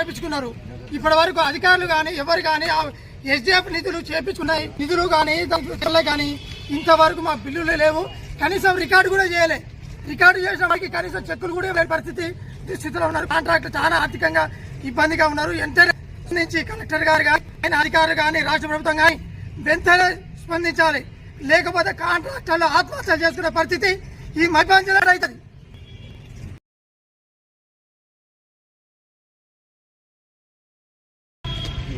చేపించుకున్నారు. ఇప్పటి వరకు అధికారులు కానీ ఎవరు కానీ ఎస్డిఎఫ్ నిధులు చేపించుకున్నాయి. నిధులు కానీ కానీ ఇంతవరకు మా బిల్లులు లేవు. కనీసం రికార్డు కూడా చేయలే. రికార్డు చేసిన వారికి కనీసం చెక్కులు కూడా లేని పరిస్థితి స్థితిలో ఉన్నారు. కాంట్రాక్టర్ చాలా ఆర్థికంగా ఇబ్బందిగా ఉన్నారు. ఎంటర్ నుంచి కలెక్టర్ గారు కానీ ఆయన అధికారులు కానీ రాష్ట్ర ప్రభుత్వం కానీ వెంటనే స్పందించాలి. లేకపోతే కాంట్రాక్టర్లు ఆత్మహత్యలు చేసుకునే పరిస్థితి ఈ మధ్యాంచలో అవుతుంది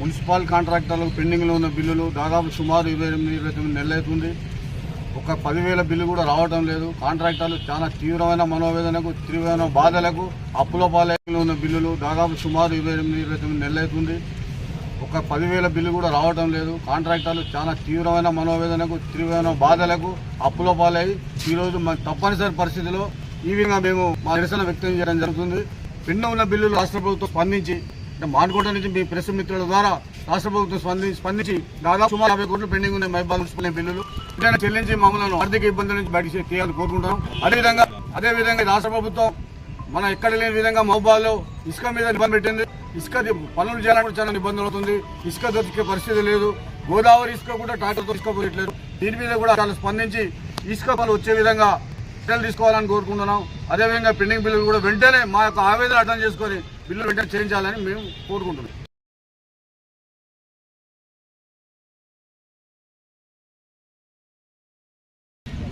మున్సిపల్ కాంట్రాక్టర్లకు పెండింగ్లో ఉన్న బిల్లులు దాదాపు సుమారు ఇరవై ఎనిమిది ఇరవై తొమ్మిది నెలలు అవుతుంది. ఒక పదివేల బిల్లు కూడా రావడం లేదు. కాంట్రాక్టర్లు చాలా తీవ్రమైన మనోవేదనకు తీవ్రమైన బాధలకు అప్పుల పాలకులు ఉన్న బిల్లులు దాదాపు సుమారు ఇరవై ఎనిమిది ఇరవై తొమ్మిది నెలలు అవుతుంది. ఒక పదివేల బిల్లు కూడా రావడం లేదు. కాంట్రాక్టర్లు చాలా తీవ్రమైన మనోవేదనకు తీవ్రమైన బాధలకు అప్పుల పాలై ఈరోజు మా తప్పనిసరి పరిస్థితిలో ఈ విధంగా మేము మా నిరసన వ్యక్తం చేయడం జరుగుతుంది. భిన్న ఉన్న బిల్లులు రాష్ట్ర ప్రభుత్వం స్పందించి అంటే మానుకోట నుంచి మీ ప్రెస్ మిత్రుల ద్వారా రాష్ట్ర ప్రభుత్వం స్పందించి స్పందించి దాదాపు సుమారు యాభై కోట్లు పెండింగ్ ఉన్నాయి మైబాద్ మున్సిపల్ బిల్లులు. ఇట్లా చెల్లించి మమ్మల్ని ఆర్థిక ఇబ్బందుల నుంచి బయట తీయాలని కోరుకుంటున్నాం. అదేవిధంగా అదేవిధంగా రాష్ట్ర ప్రభుత్వం మన ఎక్కడ లేని విధంగా మహబాద్లో ఇసుక మీద నిబంధన పెట్టింది. ఇసుక పనులు చేయాలంటే చాలా నిబంధన అవుతుంది. ఇసుక దొరికే పరిస్థితి లేదు. గోదావరి ఇసుక కూడా ట్రాక్టర్తో ఇసుక పోయట్లేదు. దీని మీద కూడా చాలా స్పందించి ఇసుక పనులు వచ్చే విధంగా చర్యలు తీసుకోవాలని కోరుకుంటున్నాం. అదేవిధంగా పెండింగ్ బిల్లులు కూడా వెంటనే మా యొక్క ఆవేదన అర్థం చేసుకొని బిల్లులు వెంటనే చేయించాలని మేము కోరుకుంటున్నాం.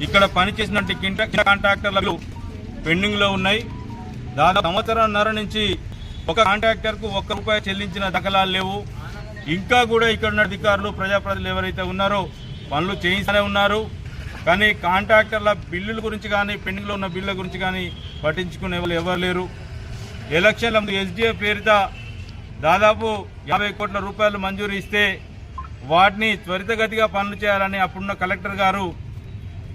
ఇక్కడ పనిచేసినట్టు కింట కాంట్రాక్టర్లు పెండింగ్లో ఉన్నాయి. దాదాపు సంవత్సరంన్నర నుంచి ఒక కాంట్రాక్టర్కు ఒక్క రూపాయి చెల్లించిన దఖలాలు లేవు. ఇంకా కూడా ఇక్కడ ఉన్న అధికారులు ప్రజాప్రతినిధులు ఎవరైతే ఉన్నారో పనులు చేయిస్తూనే ఉన్నారు. కానీ కాంట్రాక్టర్ల బిల్లుల గురించి కానీ పెండింగ్లో ఉన్న బిల్లుల గురించి కానీ పట్టించుకునే వాళ్ళు ఎవరు లేరు. ఎలక్షన్ల ముందు ఎస్డిఎఫ్ పేరిట దాదాపు యాభై కోట్ల రూపాయలు మంజూరు ఇస్తే వాటిని త్వరితగతిగా పనులు చేయాలని అప్పుడున్న కలెక్టర్ గారు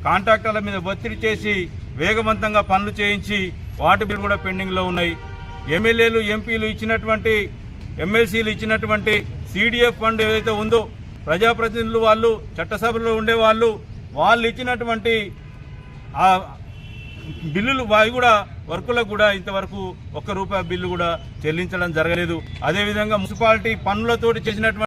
కాంట్రాక్టర్ల మీద ఒత్తిడి చేసి వేగవంతంగా పనులు చేయించి వాటి బిల్లు కూడా పెండింగ్లో ఉన్నాయి. ఎమ్మెల్యేలు ఎంపీలు ఇచ్చినటువంటి ఎమ్మెల్సీలు ఇచ్చినటువంటి సీడీఎఫ్ ఫండ్ ఏదైతే ఉందో ప్రజాప్రతినిధులు వాళ్ళు చట్టసభలో ఉండే వాళ్ళు వాళ్ళు ఇచ్చినటువంటి ఆ బిల్లులు అవి కూడా వర్కులకు కూడా ఇంతవరకు ఒక్క రూపాయి బిల్లు కూడా చెల్లించడం జరగలేదు. అదేవిధంగా మున్సిపాలిటీ పనులతోటి చేసినటువంటి